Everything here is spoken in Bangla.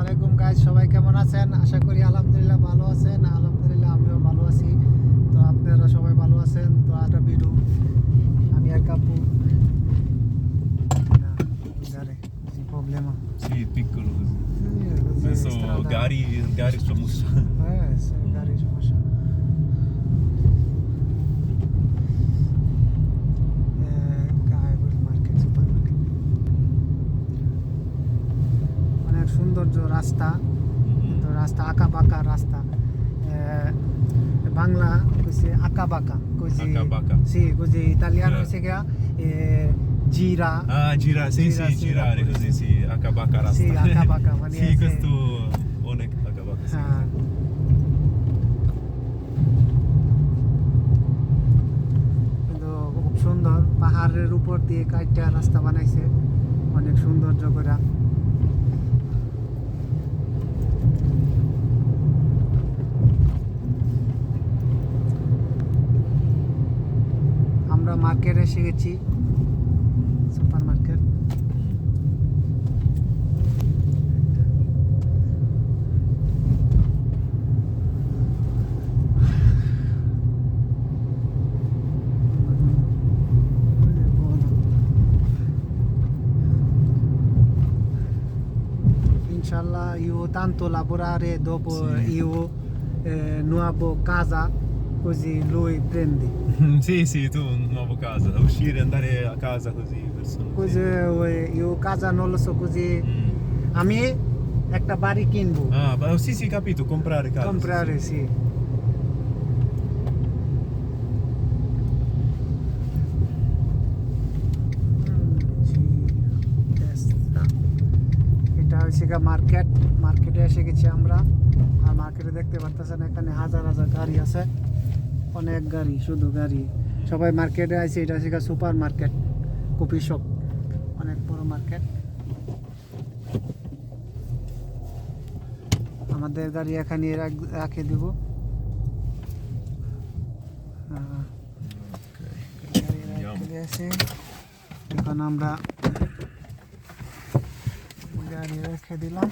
আলাইকুম গাইজ সবাই কেমন আছেন? আশা করি আলহামদুলিল্লাহ ভালো আছেন। আলহামদুলিল্লাহ আমিও ভালো আছি। তো আপনারা সবাই ভালো আছেন? তো একটা ভিডিও। আমি আর কাপু না গাড়ি problema Sì, piccolo così. Penso Gari, Gari sua musa. হ্যাঁ সমস্যা মার্কেট সুপার মার্কেট অনেক সৌন্দর্য রাস্তা রাস্তা আঁকা পাকা রাস্তা বাংলা কইছে আঁকা বাঁকা কইছে সি কইছে ইতালিয়ান হ্যাঁ। হয়েছে গিয়া জিরা। জিরা সি সি জিরা আর কইছে সি আঁকা বাঁকা রাস্তা। সি আঁকা বাঁকা মানে সি। কইতো অনেক আঁকা বাঁকা হ্যাঁ। সুন্দর পাহাড়ের উপর দিয়ে কয়েকটা রাস্তা বানাইছে। অনেক সৌন্দর্য করা মার্কেটে এসে গেছি super market Inshallah io tanto lavorare dopo Sì. io eh, nuovo casa così lui prende. sì, sì, tu un nuovo casa, da uscire, andare a casa così, persone. Così eh, io casa non lo so così Mm. আমি একটা বাড়ি কিনবো Ah, ma sì, sì, capito, comprare casa. sì, comprare sì. sì এটা হচ্ছে গা মার্কেট মার্কেটে এসে গেছি আমরা আর মার্কেটে দেখতে পারতেছেন এখানে হাজার হাজার গাড়ি আছে অনেক গাড়ি, শুধু গাড়ি। সবাই মার্কেটে আছে এটা হচ্ছে সুপার মার্কেট কপি শপ অনেক বড় মার্কেট আমাদের গাড়ি এখানে রাখ- দিব। এখন আমরা গাড়ি রেখে দিলাম।